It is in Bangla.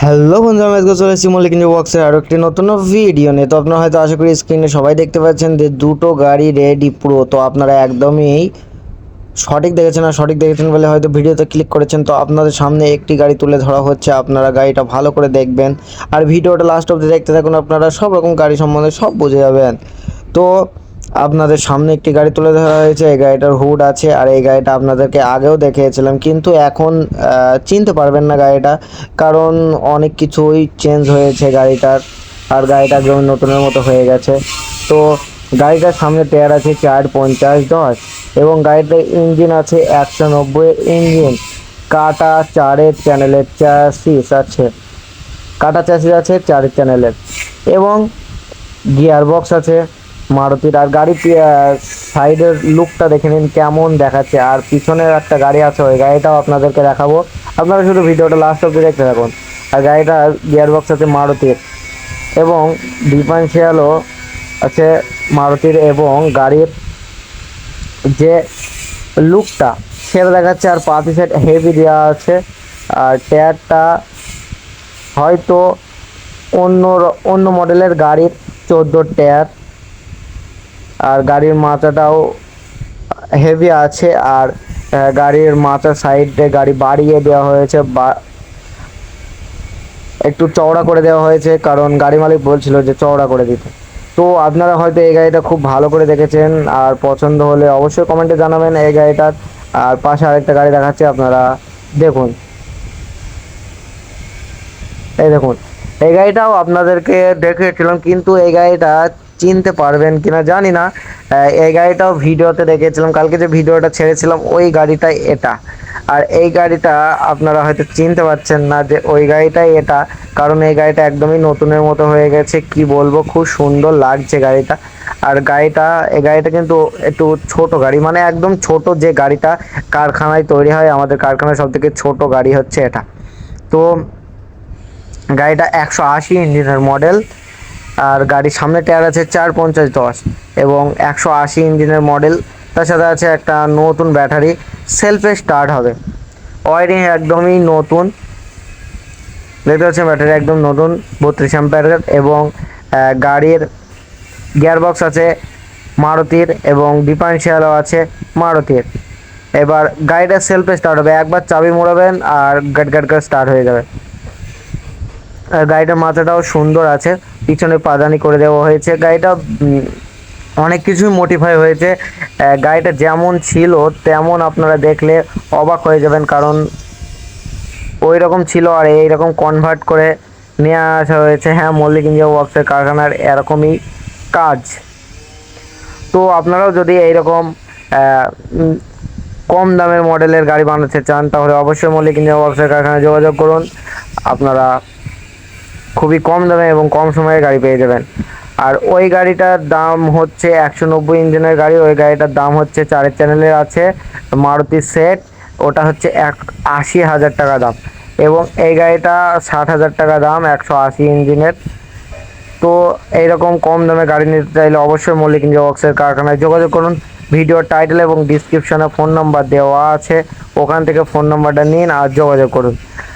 হ্যালো বন্ধু আমি আজকে চলে এসেছি মল্লিক ইন্ডিয়া বক্সের আরও একটি নতুন ভিডিও নিয়ে। তো আপনারা হয়তো আশা করি স্ক্রিনে সবাই দেখতে পাচ্ছেন যে দুটো গাড়ি রেডি পুরো। তো আপনারা একদমই সঠিক দেখেছেন আর সঠিক দেখেছেন বলে হয়তো ভিডিওতে ক্লিক করেছেন। তো আপনাদের সামনে একটি গাড়ি তুলে ধরা হচ্ছে, আপনারা গাড়িটা ভালো করে দেখবেন। আর ভিডিওটা লাস্ট অবধি দেখতে থাকুন, আপনারা সব রকম গাড়ি সম্বন্ধে সব বুঝে যাবেন। তো আপনাদের সামনে একটি গাড়ি তুলে ধরা হয়েছে। এই গাড়িটার হুড আছে আর এই গাড়িটা আপনাদেরকে আগেও দেখিয়েছিলাম, কিন্তু এখন চিনতে পারবেন না গাড়িটা, কারণ অনেক কিছুই চেঞ্জ হয়েছে গাড়িটার, আর গাড়িটা একদম নতুনের মতো হয়ে গেছে। তো গাড়িটার সামনে টায়ার আছে চার পঞ্চাশ দশ এবং গাড়িটার ইঞ্জিন আছে একশো নব্বই ইঞ্জিন কাটা চারের চ্যানেলের চ্যাসিস আছে। কাটা চ্যাসিস আছে চারের চ্যানেলের এবং গিয়ার বক্স আছে। মারুতির। আর গাড়ির সাইডের লুকটা দেখে নিন, কেমন দেখাচ্ছে। আর পিছনের একটা গাড়ি আছে, ওই গাড়িটাও আপনাদেরকে দেখাবো। আপনারা শুধু ভিডিওটা লাস্ট অব্দি দেখতে থাকুন। আর গাড়িটার গিয়ার বক্স আছে মারুতির। এবং ডিফারেন্সিয়ালও আছে মারুতির এবং গাড়ির যে লুকটা সেটা দেখাচ্ছে। আর পাতি সেট হেভি দেওয়া আছে। আর টায়ারটা হয়তো অন্য অন্য মডেলের গাড়ির চোদ্দ টায়ার আর গাড়ির মাথাটাও হেভি আছে আর গাড়ির মাথার সাইডে গাড়ি বাড়িয়ে দেওয়া হয়েছে, বা একটু চওড়া করে দেওয়া হয়েছে, কারণ গাড়ি মালিক বলছিল যে চওড়া করে দিতে। তো আপনারা হয়তো এই গাড়িটা খুব ভালো করে দেখেছেন, আর পছন্দ হলে অবশ্যই কমেন্টে জানাবেন এই গাড়িটার। আর পাশে আরেকটা গাড়ি দেখাচ্ছে, আপনারা দেখুন। এই দেখুন, এই গাড়িটাও আপনাদেরকে দেখিয়েছিলাম, কিন্তু এই গাড়িটা চিনতে পারবেন কিনা জানি না। এই গাড়িটাও ভিডিওতে দেখেছিলাম, কালকে যে ভিডিওটা ছেড়েছিলাম, ওই গাড়িটাই এটা। আর এই গাড়িটা আপনারা হয়তো চিনতে পারছেন না যে ওই গাড়িটাই এটা, কারণ এই গাড়িটা একদমই নতুনের মতো হয়ে গেছে, কি বলব, খুব সুন্দর লাগছে গাড়িটা। আর গাড়িটা, এই গাড়িটা কিন্তু একটু ছোট গাড়ি মানে একদম ছোট যে গাড়িটা কারখানায় তৈরি হয়, আমাদের কারখানায় সব থেকে ছোট গাড়ি হচ্ছে এটা। তো গাড়িটা একশো আশি ইঞ্জিনের মডেল আর গাড়ির সামনে টায়ার আছে চার পঞ্চাশ দশ এবং একশো আশি ইঞ্জিনের মডেল। তার সাথে আছে একটা নতুন ব্যাটারি, সেলফে স্টার্ট হবে। ওয়ারিং একদমই নতুন। দেখতে পাচ্ছেন ব্যাটারি একদম নতুন, বত্রিশ অ্যাম্পিয়ারের এবং গাড়ির গিয়ারবক্স আছে মারুতির এবং ডিফারেন্সিয়ালও আছে মারুতির। এবার গাড়িটা সেলফে স্টার্ট হবে, একবার চাবি মোড়াবেন আর গাট গাট করে স্টার্ট হয়ে যাবে। গাড়িটার মাথাটাও সুন্দর আছে, পিছনে পাদানি করে দেওয়া হয়েছে। গাড়িটা অনেক কিছুই মডিফাই হয়েছে। গাড়িটা যেমন ছিল, তেমন আপনারা দেখলে অবাক হয়ে যাবেন, কারণ ওই রকম ছিল আর এই রকম কনভার্ট করে নিয়ে আসা হয়েছে। হ্যাঁ মল্লিক ইন্ডিয়া ওয়ার্কসের কারখানার এরকমই কাজ। তো আপনারাও যদি এইরকম কম দামের মডেলের গাড়ি বানাতে চান, তাহলে অবশ্যই মল্লিক ইন্ডিয়া ওয়ার্কসের কারখানায় যোগাযোগ করুন। আপনারা খুবই কম দামে এবং কম সময়ে গাড়ি পেয়ে যাবেন। আর ওই গাড়িটার দাম হচ্ছে একশো নব্বই ইঞ্জিনের গাড়ি, ওই গাড়িটার দাম হচ্ছে চারের চ্যানেলের আছে, মারুতি সেট, ওটা হচ্ছে এক আশি হাজার টাকা দাম। এবং এই গাড়িটা ষাট হাজার টাকা দাম, একশো আশি ইঞ্জিনের। তো এইরকম কম দামে গাড়ি নিতে চাইলে অবশ্যই মল্লিক ইন্ডিয়া ওয়ার্কসের কারখানায় যোগাযোগ করুন। ভিডিওর টাইটেল এবং ডিসক্রিপশনে ফোন নাম্বার দেওয়া আছে, ওখান থেকে ফোন নাম্বারটা নিন আর যোগাযোগ করুন।